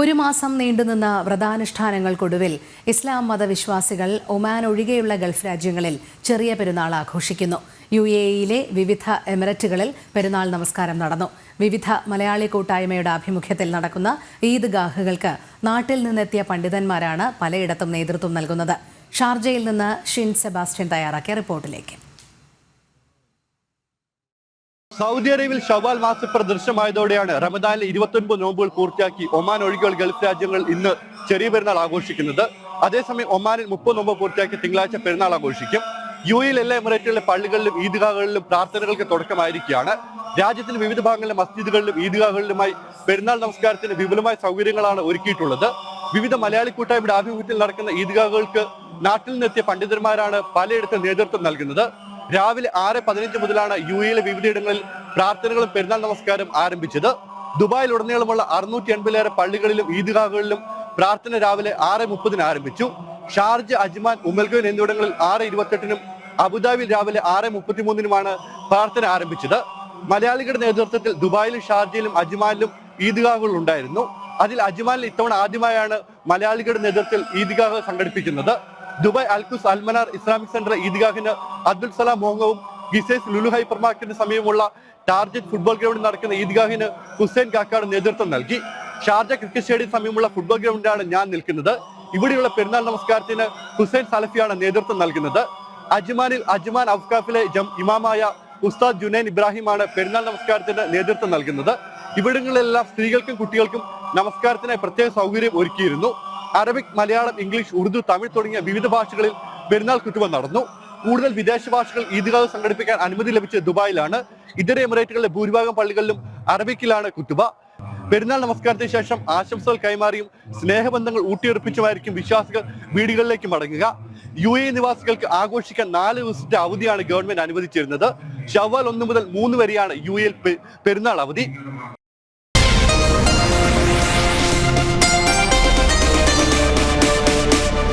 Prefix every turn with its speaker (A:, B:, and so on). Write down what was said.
A: ഒരു മാസം നീണ്ടുനിന്ന വ്രതാനുഷ്ഠാനങ്ങൾക്കൊടുവിൽ ഇസ്ലാം മതവിശ്വാസികൾ ഒമാൻ ഒഴികെയുള്ള ഗൾഫ് രാജ്യങ്ങളിൽ ചെറിയ പെരുന്നാൾ ആഘോഷിക്കുന്നു. യു എ ഇയിലെ വിവിധ എമിററ്റുകളിൽ പെരുന്നാൾ നമസ്കാരം നടന്നു. വിവിധ മലയാളി കൂട്ടായ്മയുടെ ആഭിമുഖ്യത്തിൽ നടക്കുന്ന ഈദ് ഗാഹുകൾക്ക് നാട്ടിൽ നിന്നെത്തിയ പണ്ഡിതന്മാരാണ് പലയിടത്തും നേതൃത്വം നൽകുന്നത്. ഷാർജയിൽ നിന്ന് ഷിൻ സെബാസ്റ്റ്യൻ തയ്യാറാക്കിയ റിപ്പോർട്ടിലേക്ക്.
B: സൗദി അറേബ്യയിൽ ഷവാൽ മാസപ്പർ ദൃശ്യമായതോടെയാണ് റമദാനിലെ ഇരുപത്തൊൻപത് നോമ്പുകൾ പൂർത്തിയാക്കി ഒമാൻ ഒഴികെയുള്ള ഗൾഫ് രാജ്യങ്ങൾ ഇന്ന് ചെറിയ പെരുന്നാൾ ആഘോഷിക്കുന്നത്. അതേസമയം ഒമാനിൽ മുപ്പത് നോമ്പ് പൂർത്തിയാക്കി തിങ്കളാഴ്ച പെരുന്നാൾ ആഘോഷിക്കും. യു എയിൽ എല്ലാ എമിറേറ്റുകളിലെ പള്ളികളിലും ഈദ്ഗാഹുകളിലും പ്രാർത്ഥനകൾക്ക് തുടക്കമായിരിക്കുകയാണ്. രാജ്യത്തിന്റെ വിവിധ ഭാഗങ്ങളിലെ മസ്ജിദുകളിലും ഈദ്ഗാഹുകളിലുമായി പെരുന്നാൾ നമസ്കാരത്തിന് വിപുലമായ സൗകര്യങ്ങളാണ് ഒരുക്കിയിട്ടുള്ളത്. വിവിധ മലയാളി കൂട്ടായ്മയുടെ ആഭിമുഖ്യത്തിൽ നടക്കുന്ന ഈദ്ഗാഹുകൾക്ക് നാട്ടിൽ നിന്നെത്തിയ പണ്ഡിതന്മാരാണ് പലയിടത്തും നേതൃത്വം നൽകുന്നത്. രാവിലെ ആറ് പതിനഞ്ച് മുതലാണ് യു എയിലെ വിവിധയിടങ്ങളിൽ പ്രാർത്ഥനകളും പെരുന്നാൾ നമസ്കാരം ആരംഭിച്ചത്. ദുബായിൽ ഉടനീളമുള്ള അറുന്നൂറ്റി എൺപതിലേറെ പള്ളികളിലും ഈദ്ഗാഹുകളിലും പ്രാർത്ഥന രാവിലെ ആറ് മുപ്പതിന് ആരംഭിച്ചു. ഷാർജ അജ്മാൻ ഉമൽഗൻ എന്നിവിടങ്ങളിൽ ആറ് ഇരുപത്തെട്ടിനും അബുദാബിയിൽ രാവിലെ ആറ് മുപ്പത്തിമൂന്നിനുമാണ് പ്രാർത്ഥന ആരംഭിച്ചത്. മലയാളികളുടെ നേതൃത്വത്തിൽ ദുബായിലും ഷാർജയിലും അജ്മാനിലും ഈദ്ഗാഹുകൾ ഉണ്ടായിരുന്നു. അതിൽ അജ്മാനിൽ ഇത്തവണ ആദ്യമായാണ് മലയാളികളുടെ നേതൃത്വത്തിൽ ഈദ്ഗാഹ് സംഘടിപ്പിക്കുന്നത്. Dubai Al Quoz Al Manar Islamic centre ഈദ്ഗാഹിന് Abdul Salam മോങ്ങവും ഗിസൈസ് ലുലു ഹൈപ്പർ മാർക്കറ്റിന് സമീപമുള്ള ടാർജറ്റ് ഫുട്ബോൾ ഗ്രൗണ്ടിൽ നടക്കുന്ന ഈദ്ഗാഹിന് ഹുസൈൻ കാക്കാട് നേതൃത്വം നൽകി. ഷാർജ ക്രിക്കറ്റ് സ്റ്റേഡിയം സമീപമുള്ള ഫുട്ബോൾ ഗ്രൗണ്ടിലാണ് ഞാൻ നിൽക്കുന്നത്. ഇവിടെയുള്ള പെരുന്നാൾ നമസ്കാരത്തിന് ഹുസൈൻ സലഫിയാണ് നേതൃത്വം നൽകുന്നത്. അജ്മാനിൽ അജ്മാൻ അഫ്കാഫിലെ ജം ഇമാമായ ഉസ്താദ് ജുനൈൻ ഇബ്രാഹിമാണ് പെരുന്നാൾ നമസ്കാരത്തിന് നേതൃത്വം നൽകുന്നത്. ഇവിടങ്ങളിലെല്ലാം സ്ത്രീകൾക്കും കുട്ടികൾക്കും നമസ്കാരത്തിനായി പ്രത്യേക സൗകര്യം ഒരുക്കിയിരുന്നു. അറബിക് മലയാളം ഇംഗ്ലീഷ് ഉറുദു തമിഴ് തുടങ്ങിയ വിവിധ ഭാഷകളിൽ പെരുന്നാൾ കുറ്റുവ നടന്നു. കൂടുതൽ വിദേശ ഭാഷകൾ ഈദ്ഗാഹ് സംഘടിപ്പിക്കാൻ അനുമതി ലഭിച്ച ദുബായിലാണ്. ഇതര എമിറേറ്റുകളിലെ ഭൂരിഭാഗം പള്ളികളിലും അറബിക്കിലാണ് കുത്തുബ. പെരുന്നാൾ നമസ്കാരത്തിന് ശേഷം ആശംസകൾ കൈമാറിയും സ്നേഹബന്ധങ്ങൾ ഊട്ടിയുറപ്പിച്ചുമായിരിക്കും വിശ്വാസികൾ വീടുകളിലേക്ക് മടങ്ങുക. യു എ നിവാസികൾക്ക് ആഘോഷിക്കാൻ നാല് ദിവസത്തെ അവധിയാണ് ഗവൺമെന്റ് അനുവദിച്ചിരുന്നത്. ഷവ്വാൽ ഒന്ന് മുതൽ മൂന്ന് വരെയാണ് യു എയിൽ പെരുന്നാൾ അവധി.